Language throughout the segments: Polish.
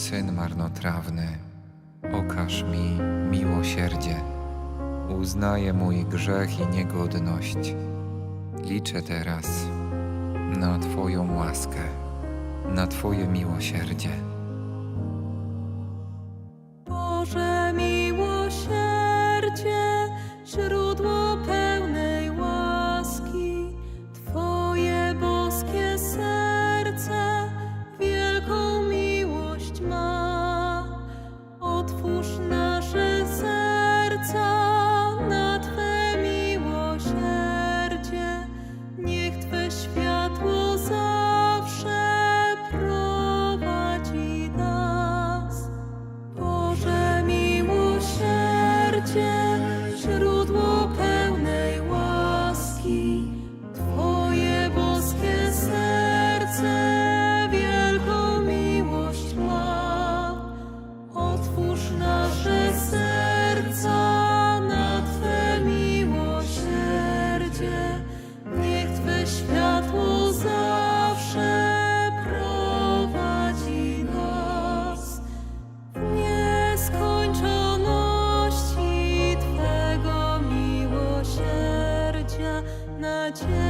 syn marnotrawny, okaż mi miłosierdzie. Uznaję mój grzech i niegodność. Liczę teraz na Twoją łaskę, na Twoje miłosierdzie. 却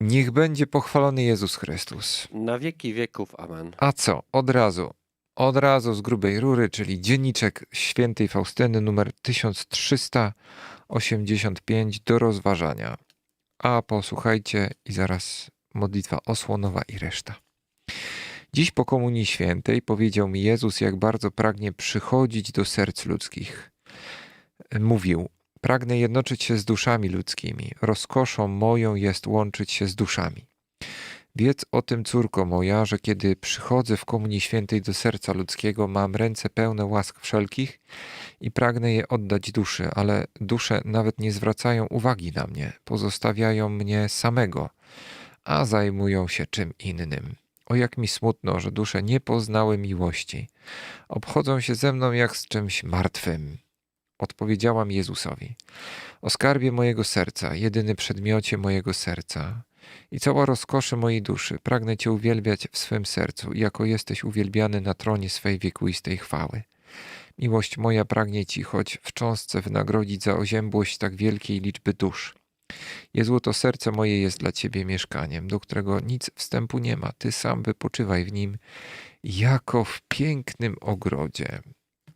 Niech będzie pochwalony Jezus Chrystus. Na wieki wieków. Amen. A co? Od razu. Od razu z grubej rury, czyli dzienniczek świętej Faustyny numer 1385 do rozważania. A posłuchajcie i zaraz modlitwa osłonowa i reszta. Dziś po Komunii Świętej powiedział mi Jezus, jak bardzo pragnie przychodzić do serc ludzkich. Mówił: Pragnę jednoczyć się z duszami ludzkimi. Rozkoszą moją jest łączyć się z duszami. Wiedz o tym, córko moja, że kiedy przychodzę w Komunii Świętej do serca ludzkiego, mam ręce pełne łask wszelkich i pragnę je oddać duszy, ale dusze nawet nie zwracają uwagi na mnie, pozostawiają mnie samego, a zajmują się czym innym. O jak mi smutno, że dusze nie poznały miłości. Obchodzą się ze mną jak z czymś martwym. Odpowiedziałam Jezusowi: O skarbie mojego serca, jedyny przedmiocie mojego serca i cała rozkoszy mojej duszy, pragnę Cię uwielbiać w swym sercu, jako jesteś uwielbiany na tronie swej wiekuistej chwały. Miłość moja pragnie Ci, choć w cząstce wynagrodzić za oziębłość tak wielkiej liczby dusz. Jezu, to serce moje jest dla Ciebie mieszkaniem, do którego nic wstępu nie ma. Ty sam wypoczywaj w nim, jako w pięknym ogrodzie.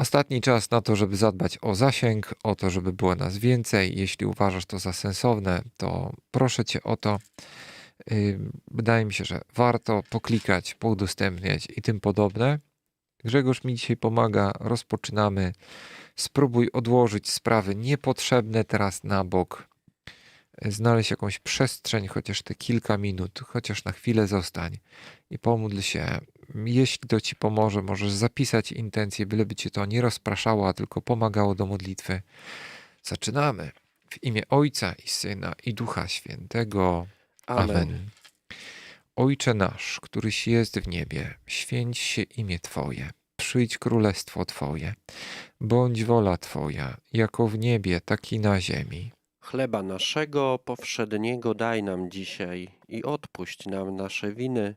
Ostatni czas na to, żeby zadbać o zasięg, o to, żeby było nas więcej. Jeśli uważasz to za sensowne, to proszę Cię o to. Wydaje mi się, że warto poklikać, poudostępniać i tym podobne. Grzegorz mi dzisiaj pomaga. Rozpoczynamy. Spróbuj odłożyć sprawy niepotrzebne teraz na bok znaleźć jakąś przestrzeń, chociaż te kilka minut, chociaż na chwilę zostań i pomódl się. Jeśli to ci pomoże, możesz zapisać intencję, byleby cię to nie rozpraszało, a tylko pomagało do modlitwy. Zaczynamy. W imię Ojca i Syna i Ducha Świętego. Amen. Amen. Ojcze nasz, któryś jest w niebie, święć się imię Twoje, przyjdź królestwo Twoje, bądź wola Twoja, jako w niebie, tak i na ziemi. Chleba naszego powszedniego daj nam dzisiaj i odpuść nam nasze winy,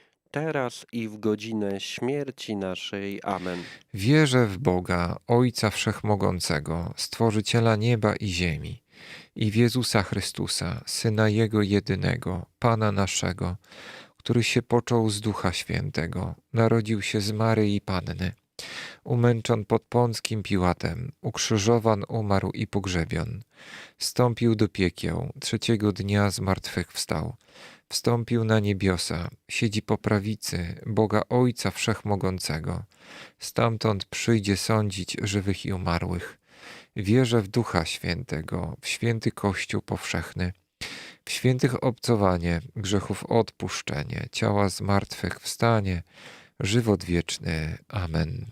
teraz i w godzinę śmierci naszej. Amen. Wierzę w Boga, Ojca Wszechmogącego, Stworzyciela nieba i ziemi, i w Jezusa Chrystusa, Syna Jego jedynego, Pana naszego, który się począł z Ducha Świętego, narodził się z Maryi Panny, umęczon pod Pąckim Piłatem, ukrzyżowan, umarł i pogrzebion, wstąpił do piekieł, trzeciego dnia z martwych wstał, wstąpił na niebiosa, siedzi po prawicy Boga Ojca Wszechmogącego, stamtąd przyjdzie sądzić żywych i umarłych. Wierzę w Ducha Świętego, w święty Kościół powszechny, w świętych obcowanie, grzechów odpuszczenie, ciała z martwych wstanie, żywot wieczny. Amen.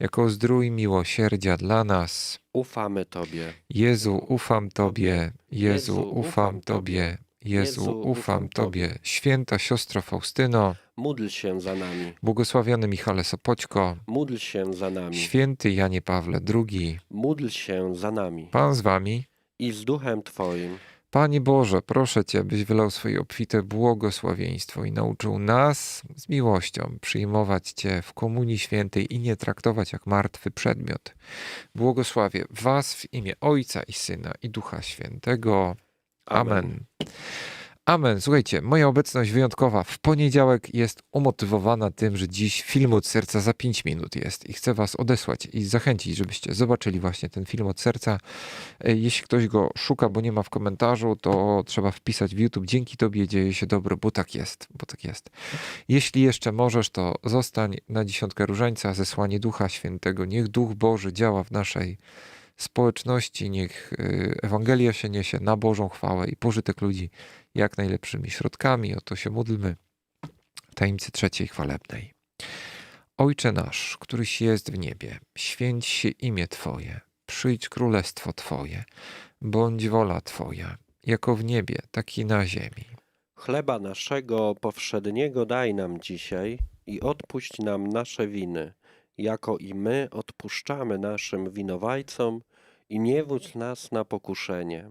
jako zdrój miłosierdzia dla nas. Ufamy Tobie. Jezu, ufam Tobie, Jezu, ufam Tobie, Jezu, ufam Tobie. Święta siostro Faustyno, Módl się za nami. błogosławiony Michale Sopoćko, Módl się za nami. święty Janie Pawle II, Módl się za nami. Pan z Wami. I z duchem Twoim. Panie Boże, proszę Cię, byś wylał swoje obfite błogosławieństwo i nauczył nas z miłością przyjmować Cię w Komunii Świętej i nie traktować jak martwy przedmiot. Błogosławię Was w imię Ojca i Syna i Ducha Świętego. Amen. Amen. Słuchajcie, moja obecność wyjątkowa w poniedziałek jest umotywowana tym, że dziś film od serca za 5 minut jest i chcę Was odesłać i zachęcić, żebyście zobaczyli właśnie ten film od serca. E, Jeśli ktoś go szuka, bo nie ma w komentarzu, to trzeba wpisać w YouTube. Dzięki Tobie dzieje się dobro, bo tak jest, bo tak jest. Jeśli jeszcze możesz, to zostań na dziesiątkę różańca, zesłanie Ducha Świętego. Niech Duch Boży działa w naszej społeczności, niech y, Ewangelia się niesie na Bożą chwałę i pożytek ludzi jak najlepszymi środkami. O to się módlmy. Tajemnicy trzeciej chwalebnej. Ojcze nasz, któryś jest w niebie, święć się imię Twoje, przyjdź królestwo Twoje, bądź wola Twoja, jako w niebie, tak i na ziemi. Chleba naszego powszedniego daj nam dzisiaj i odpuść nam nasze winy, jako i my odpuszczamy naszym winowajcom i nie wódź nas na pokuszenie,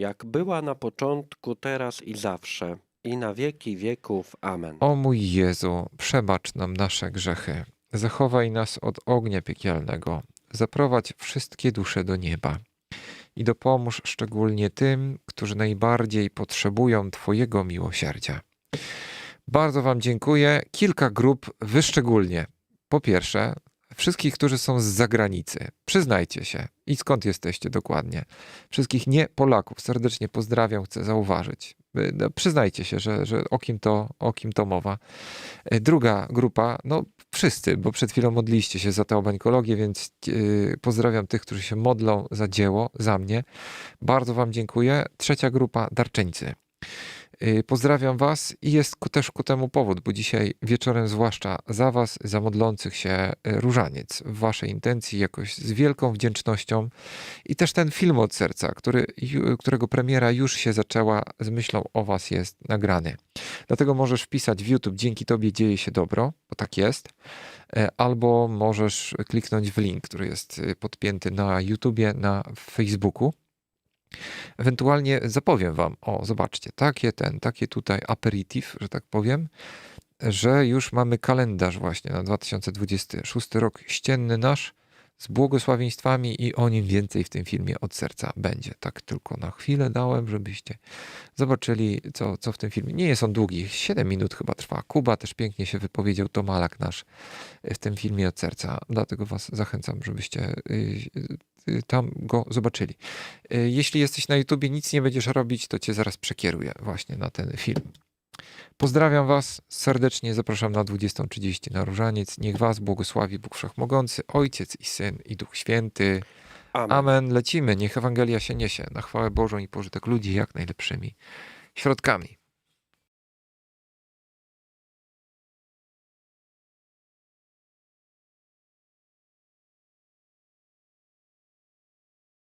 Jak była na początku, teraz i zawsze, i na wieki wieków. Amen. O mój Jezu, przebacz nam nasze grzechy, zachowaj nas od ognia piekielnego, zaprowadź wszystkie dusze do nieba i dopomóż szczególnie tym, którzy najbardziej potrzebują Twojego miłosierdzia. Bardzo Wam dziękuję. Kilka grup wyszczególnie. Po pierwsze, wszystkich, którzy są z zagranicy. Przyznajcie się. I skąd jesteście dokładnie? Wszystkich nie Polaków serdecznie pozdrawiam, chcę zauważyć. Y, No, przyznajcie się, że, że o, kim to, o kim to mowa. Y, Druga grupa, no wszyscy, bo przed chwilą modliście się za tę obańkologię, więc yy, pozdrawiam tych, którzy się modlą za dzieło, za mnie. Bardzo Wam dziękuję. Trzecia grupa, darczyńcy. Yy, Pozdrawiam Was i jest też ku temu powód, bo dzisiaj wieczorem, zwłaszcza za Was, za modlących się y, różaniec, w Waszej intencji, jakoś z wielką wdzięcznością i też ten film od serca, który, którego premiera już się zaczęła, z myślą o Was jest nagrany. Dlatego możesz wpisać w YouTube, dzięki Tobie dzieje się dobro, bo tak jest, e, albo możesz kliknąć w link, który jest y, podpięty na YouTubie, na Facebooku. Ewentualnie zapowiem Wam, o zobaczcie, takie ten, takie tutaj aperitif, że tak powiem, że już mamy kalendarz właśnie na 2026 rok ścienny nasz z błogosławieństwami i o nim więcej w tym filmie od serca będzie. Tak tylko na chwilę dałem, żebyście zobaczyli, co, co w tym filmie. Nie jest on długi, 7 minut chyba trwa. Kuba też pięknie się wypowiedział, Tomalak nasz w tym filmie od serca. Dlatego Was zachęcam, żebyście y, tam go zobaczyli. Y, Jeśli jesteś na YouTubie, nic nie będziesz robić, to Cię zaraz przekieruję właśnie na ten film. Pozdrawiam Was serdecznie, zapraszam na 20.30 na Różaniec. Niech Was błogosławi Bóg Wszechmogący, Ojciec i Syn i Duch Święty. Amen. Amen. Lecimy. Niech Ewangelia się niesie na chwałę Bożą i pożytek ludzi jak najlepszymi środkami.